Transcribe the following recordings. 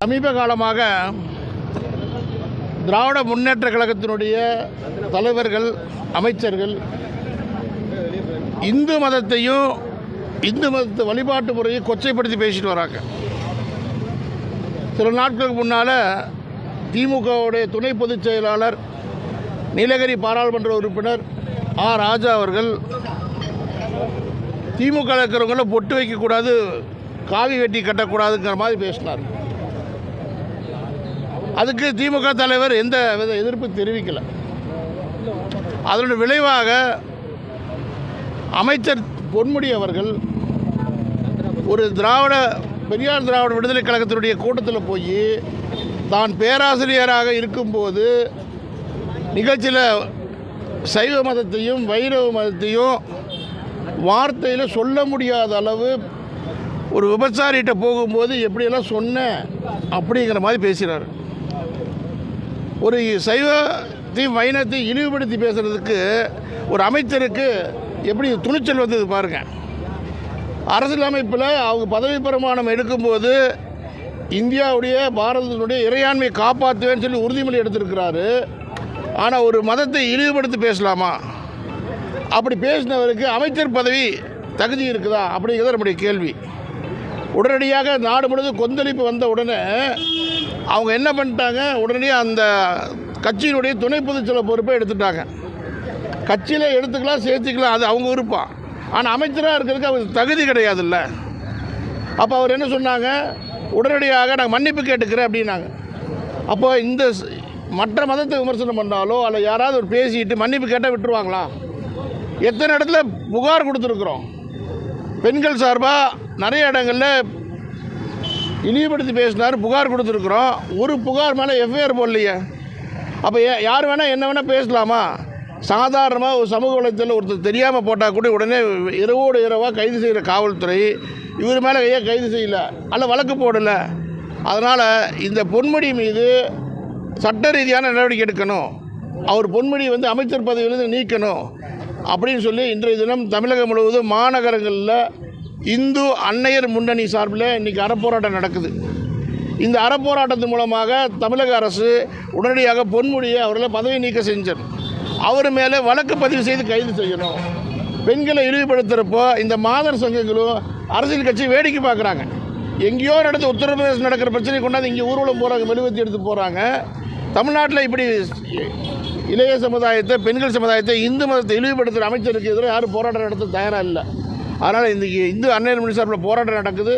சமீப காலமாக திராவிட முன்னேற்ற கழகத்தினுடைய தலைவர்கள் அமைச்சர்கள் இந்து மதத்தையும் இந்து மதத்து வழிபாட்டு முறையை கொச்சைப்படுத்தி பேசிட்டு வராங்க. சில நாட்களுக்கு முன்னால் திமுகவுடைய துணை பொதுச் செயலாளர் நீலகிரி பாராளுமன்ற உறுப்பினர் ஆ. ராஜா அவர்கள் திமுக இருக்கிறவங்கள பொட்டு வைக்கக்கூடாது காவி வெட்டி கட்டக்கூடாதுங்கிற மாதிரி பேசினார். அதுக்கு திமுக தலைவர் எந்த வித எதிர்ப்பு தெரிவிக்கலை. அதனுடைய விளைவாக அமைச்சர் பொன்முடி அவர்கள் ஒரு திராவிட பெரியார் திராவிட விடுதலை கழகத்தினுடைய கூட்டத்தில் போய் தான் பேராசிரியராக இருக்கும்போது நிகழ்ச்சியில் சைவ மதத்தையும் வைரவ மதத்தையும் வார்த்தையில் சொல்ல முடியாத அளவு ஒரு விபச்சாரிகிட்ட போகும்போது எப்படியெல்லாம் சொன்னேன் அப்படிங்கிற மாதிரி பேசுகிறார் ஒரு சைவத்தையும் வைணத்தையும் இழிவுபடுத்தி பேசுகிறதுக்கு ஒரு அமைச்சருக்கு எப்படி துணிச்சல் வந்தது பாருங்கள் அரசியலமைப்பில் அவங்க பதவி பிரமாணம் எடுக்கும்போது இந்தியாவுடைய பாரதத்தினுடைய இறையாண்மையை காப்பாற்றுவேன்னு சொல்லி உறுதிமொழி எடுத்திருக்கிறாரு. ஆனால் ஒரு மதத்தை இழிவுபடுத்தி பேசலாமா? அப்படி பேசினவருக்கு அமைச்சர் பதவி தகுதி இருக்குதா? அப்படிங்கிறது நம்முடைய கேள்வி. உடனடியாக நாடு முழுவதும் கொந்தளிப்பு வந்த உடனே அவங்க என்ன பண்ணிட்டாங்க? உடனடியாக அந்த கட்சியினுடைய துணை பொதுச்செயலர் பொறுப்பை எடுத்துட்டாங்க. கட்சியில் எடுத்துக்கலாம் சேர்த்துக்கலாம் அது அவங்க விருப்பம். ஆனால் அமைச்சராக இருக்கிறதுக்கு அவருக்கு தகுதி கிடையாதுல்ல. அப்போ அவர் என்ன சொன்னாங்க? உடனடியாக நான் மன்னிப்பு கேட்டுக்கிறேன் அப்படின்னாங்க. அப்போ இந்த மற்ற மதத்தை விமர்சனம் பண்ணாலோ அல்ல யாராவது ஒரு பேசிட்டு மன்னிப்பு கேட்டால் விட்டுருவாங்களா? எத்தனை இடத்துல புகார் கொடுத்துருக்குறோம். பெண்கள் சார்பாக நிறைய இடங்களில் இழிவுபடுத்தி பேசினார் புகார் கொடுத்துருக்குறோம். ஒரு புகார் மேலே எஃப்ஐஆர் போடலையே. அப்போ ஏ- யார் வேணால் என்ன வேணால் பேசலாமா? சாதாரணமாக ஒரு சமூக வலைத்தளத்தில் ஒருத்தர் தெரியாமல் போட்டால் கூட உடனே இரவோடு இரவாக கைது செய்கிற காவல்துறை இவர் மேலே ஏன் கைது செய்யலை? அல்ல வழக்கு போடலை. அதனால் இந்த பொன்முடி மீது சட்ட ரீதியான நடவடிக்கை எடுக்கணும். அவர் பொன்முடி வந்து அமைச்சர் பதவியிலிருந்து நீக்கணும். அப்படின்னு சொல்லி இன்றைய தினம் தமிழகம் முழுவதும் மாநகரங்களில் இந்து அன்னையர் முன்னணி சார்பில் இன்றைக்கி அறப்போராட்டம் நடக்குது. இந்த அறப்போராட்டத்தின் மூலமாக தமிழக அரசு உடனடியாக பொன்முடியை அவர்களை பதவி நீக்க செஞ்சது அவர் மேலே வழக்கு பதிவு செய்து கைது செய்யணும். பெண்களை இழிவுபடுத்துகிறப்போ இந்த மாதர் சங்கங்களும் அரசியல் கட்சி வேடிக்கை பார்க்குறாங்க. எங்கேயோ நடந்து உத்தரப்பிரதேசம் நடக்கிற பிரச்சனை கொண்டாந்து இங்கே ஊர்வலம் போகிறாங்க மெழுகுவத்தி எடுத்து போகிறாங்க தமிழ்நாட்டில் இப்படி இளைய சமுதாயத்தை பெண்கள் சமுதாயத்தை இந்து மதத்தை இழிவுபடுத்துகிற அமைச்சருக்கு எதிராக யாரும் போராட்டம் நடத்த தயாராக இல்லை. அதனால் இன்றைக்கி இந்து அன்னையர் மணி சார்பில் போராட்டம் நடக்குது.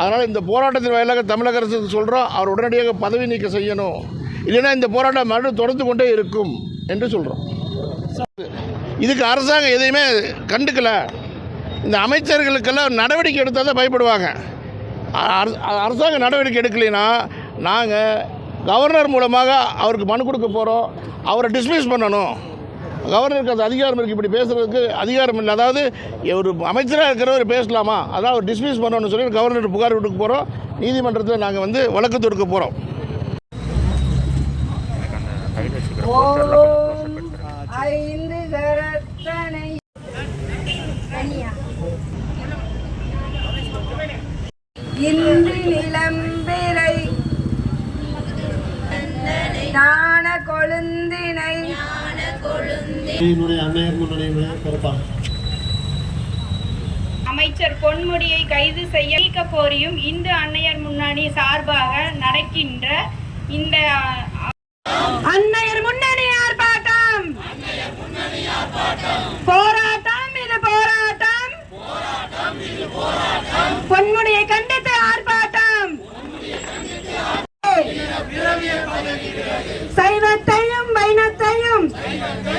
அதனால் இந்த போராட்டத்தின் வாயிலாக தமிழக அரசுக்கு சொல்கிறோம் அவர் உடனடியாக பதவி நீக்கம் செய்யணும். இல்லைன்னா இந்த போராட்டம் மறுபடியும் தொடர்ந்து கொண்டே இருக்கும் என்று சொல்கிறோம் இதுக்கு அரசாங்கம் எதையுமே கண்டுக்கல. இந்த அமைச்சர்களுக்கெல்லாம் நடவடிக்கை எடுத்தால் தான் பயப்படுவாங்க. அரசாங்கம் நடவடிக்கை எடுக்கலைன்னா நாங்கள் கவர்னர் மூலமாக அவருக்கு மனு கொடுக்க போகிறோம் அவரை டிஸ்மிஸ் பண்ணணும். கவர்னருக்கு அந்த அதிகாரம் இருக்குது இப்படி பேசுகிறதுக்கு அதிகாரம் இல்லை. அதாவது ஒரு அமைச்சராக இருக்கிறவர் பேசலாமா? அதாவது அவர் டிஸ்மிஸ் பண்ணணும்னு சொல்லி கவர்னர் புகார் கொடுக்க போகிறோம் நீதிமன்றத்தில் நாங்கள் வந்து வழக்கு தொடுக்க போகிறோம் ஐந்து கரத்தனை இன்று நிலம்பிரை தான கொழுந்தினை அமைச்சர் பொன்முடியை கைது செய்ய நீக்க கோரியும் இந்து அன்னையர் முன்னணி சார்பாக நடக்கின்ற இந்த அன்னையர் முன்னணி Independence.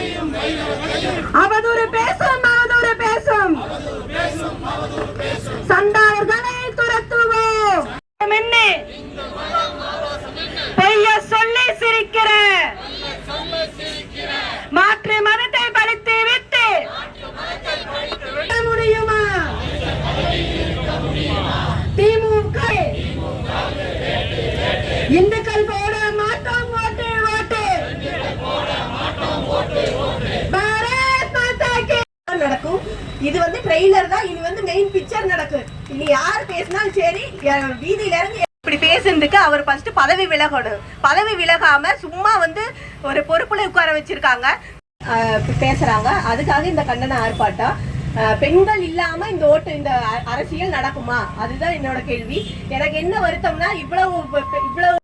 ட்ரெய்லர் தான். இது வந்து மெயின் பிக்சர் நடக்கும். இனி யார் பேசினாலும் சரி வீதியில இறங்கி இப்படி பேசுனதுக்கு அவர் ஃபர்ஸ்ட் பதவி விலகணும். பதவி விலகாம சும்மா வந்து ஒரு பொறுப்புல உட்கார வச்சிருக்காங்க. பேசுறாங்க. அதுக்காக இந்த கண்டன ஆர்ப்பாட்டம். பெண்கள் இல்லாம இந்த ஓட்டு இந்த அரசியல் நடக்குமா? அதுதான் என்னோட கேள்வி. எனக்கு என்ன வருத்தம்னா இவ்வளவு இவ்வளவு